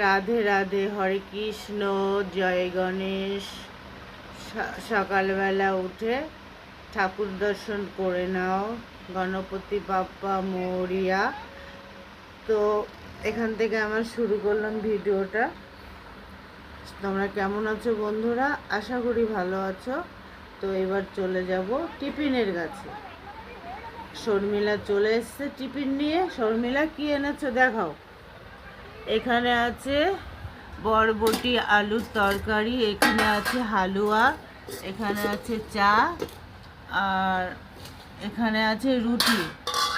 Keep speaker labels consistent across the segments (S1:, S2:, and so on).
S1: রাধে রাধে, হরে কৃষ্ণ, জয় গণেশ। সকালবেলা উঠে ঠাকুর দর্শন করে নাও, গণপতি বাপ্পা, মৌরিয়া। তো এখান থেকে আমার শুরু করলাম ভিডিওটা। তোমরা কেমন আছো বন্ধুরা? আশা করি ভালো আছো। তো এবার চলে যাব টিফিনের কাছে। শর্মিলা চলে এসছে টিফিন নিয়ে। শর্মিলা, কি এনেছো দেখাও। এখানে আছে বরবটি আলুর তরকারি, এখানে আছে হালুয়া, এখানে আছে চা, আর এখানে আছে রুটি।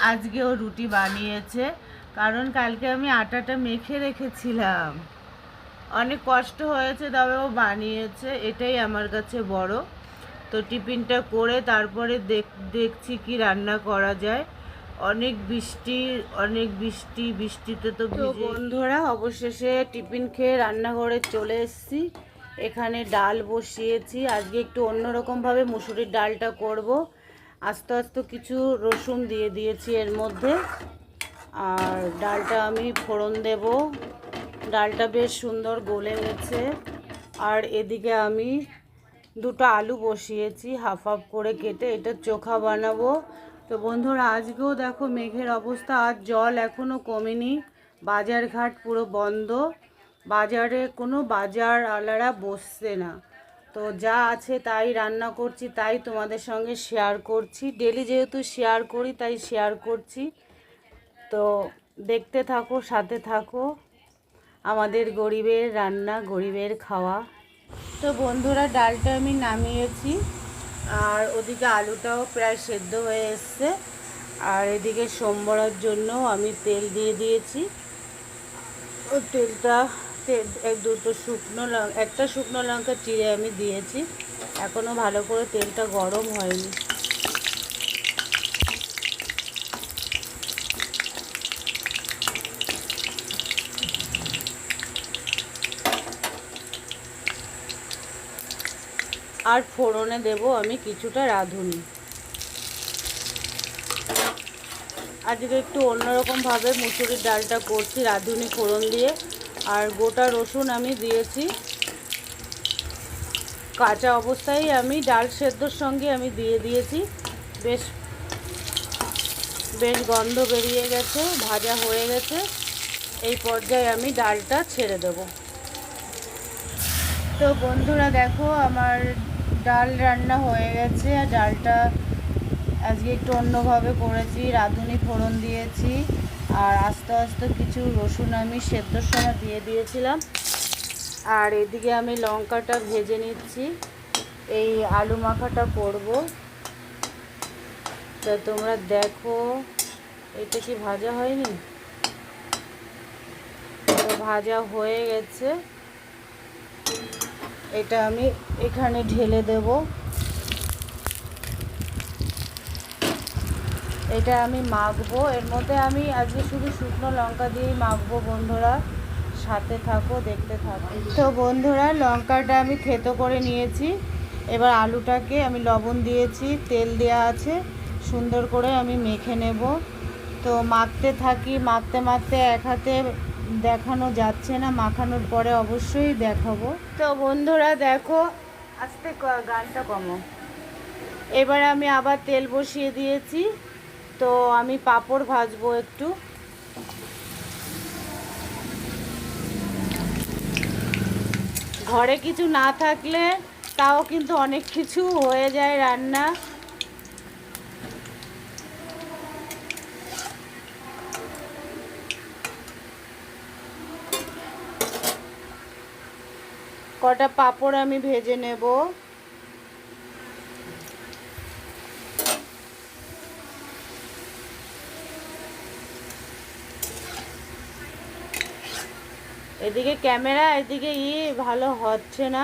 S1: আজকেও রুটি বানিয়েছে, কারণ কালকে আমি আটাটা মেখে রেখেছিলাম। অনেক কষ্ট হয়েছে, তবে ও বানিয়েছে, এটাই আমার কাছে বড়। তো টিফিনটা করে তারপরে দেখ, দেখছি কি রান্না করা যায়। অনেক বৃষ্টি অনেক বৃষ্টি বৃষ্টিতে তো বন্ধুরা অবশেষে টিফিন খেয়ে রান্নাঘরে চলে এসেছি। এখানে ডাল বসিয়েছি। আজকে একটু অন্যরকমভাবে মুসুরির ডালটা করব। আস্তে আস্তে কিছু রসুন দিয়ে দিয়েছি এর মধ্যে। আর ডালটা আমি ফোড়ন দেব। ডালটা বেশ সুন্দর গলে গেছে। আর এদিকে আমি দুটো আলু বসিয়েছি হাফ হাফ করে কেটে এটা চোখা বানাবো। তো বন্ধুরা, আজকেও দেখো মেঘের অবস্থা আর জল এখনও কমেনি। বাজার ঘাট পুরো বন্ধ। বাজারে কোনো বাজার আলারা বসছে না। তো যা আছে তাই রান্না করছি, তাই তোমাদের সঙ্গে শেয়ার করছি। ডেলি যেহেতু শেয়ার করি, তাই শেয়ার করছি। তো দেখতে থাকো, সাথে থাকো। আমাদের গরিবের রান্না, গরিবের খাওয়া। তো বন্ধুরা, ডালটা আমি নামিয়েছি। আর ওদিকে আলুটাও প্রায় সেদ্ধ হয়ে এসছে। আর এদিকে সোমবার জন্য আমি তেল দিয়ে দিয়েছি। তেলটা, তেল এক দুটো শুকনো লঙ্কা একটা শুকনো লঙ্কা চিড়ে আমি দিয়েছি। এখনও ভালো করে তেলটা গরম হয়নি। আর ফোড়নে দেব আমি কিছুটা রাঁধুনি। আজকে একটু অন্যরকমভাবে মুসুরির ডালটা করছি, রাঁধুনি ফোড়ন দিয়ে, আর গোটা রসুন আমি দিয়েছি। কাঁচা অবস্থায় আমি ডাল সেদ্ধর সঙ্গে আমি দিয়ে দিয়েছি। বেশ বেশ গন্ধ বেরিয়ে গেছে, ভাজা হয়ে গেছে। এই পর্যায়ে আমি ডালটা ছেড়ে দেবো। তো বন্ধুরা দেখো, আমার ডাল রান্না হয়ে গেছে আর ডালটা আজকে একটু অন্যভাবে করেছি। রাঁধুনি ফোড়ন দিয়েছি আর আস্তে আস্তে কিছু রসুন আমি সেদ্ধর সময় দিয়ে দিয়েছিলাম। আর এদিকে আমি লঙ্কাটা ভেজে নিচ্ছি। এই আলু মাখাটা করব। তা তোমরা দেখো, এটা কি ভাজা হয়নি? তো ভাজা হয়ে গেছে। এটা আমি এখানে ঢেলে দেব। এটা আমি মাখবো। এর মধ্যে আমি আজকে শুধু শুকনো লঙ্কা দিয়েই মাখবো বন্ধুরা। সাথে থাকো, দেখতে থাকো। তো বন্ধুরা, লঙ্কাটা আমি থেতো করে নিয়েছি। এবার আলুটাকে আমি লবণ দিয়েছি, তেল দেওয়া আছে। সুন্দর করে আমি মেখে নেব। তো মাখতে থাকি, মাখতে মাখতে এক হাতে দেখানো যাচ্ছে না, মাখানোর পরে অবশ্যই দেখাবো। তো বন্ধুরা দেখো, আস্তে গানটা কমো। এবার আমি আবার তেল বসিয়ে দিয়েছি, তো আমি পাঁপড় ভাজবো একটু। ঘরে কিছু না থাকলে তাও কিন্তু অনেক কিছু হয়ে যায় রান্না। কটা পাঁপড় আমি ভেজে নেব। এদিকে ক্যামেরা, এদিকে ই ভালো হচ্ছে না।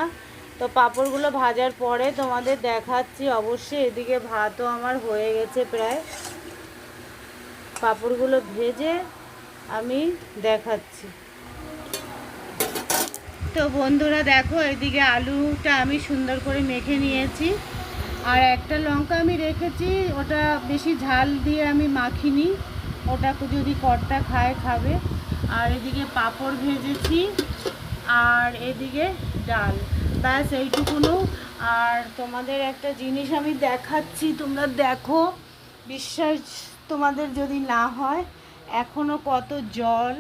S1: তো পাঁপড়গুলো ভাজার পরে তোমাদের দেখাচ্ছি, অবশ্যই এদিকে ভাতও আমার হয়ে গেছে প্রায়। পাঁপড়গুলো ভেজে আমি দেখাচ্ছি। তো বন্ধুরা দেখো, এদিকে আলুটা আমি সুন্দর করে মেখে নিয়েছি। আর একটা লঙ্কা আমি রেখেছি, ওটা বেশি ঝাল দিয়ে আমি মাখিনি। ওটা যদি কর্তা খায়, খাবে। আর এদিকে পাঁপড় ভেজেছি, আর এদিকে ডাল। ব্যাস, এইটুকুনো। আর তোমাদের একটা জিনিস আমি দেখাচ্ছি, তোমরা দেখো। বিশ্বাস তোমাদের যদি না হয়, এখনও কত জল।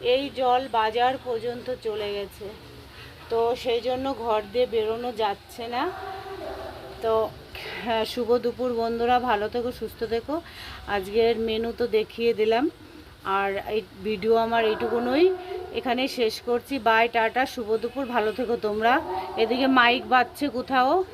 S1: এই জল বাজার পর্যন্ত চলে গেছে। তো সেই জন্য ঘর দিয়ে বেরোনো যাচ্ছে না। তো হ্যাঁ শুভ দুপুর বন্ধুরা, ভালো থেকো, সুস্থ থেকো। আজকের মেনু তো দেখিয়ে দিলাম। আর এই ভিডিও আমার এইটুকুনই। এখানে শেষ করছি। বাই টাটা, শুভ দুপুর, ভালো থেকো তোমরা। এদিকে মাইক বাজছে কোথাও?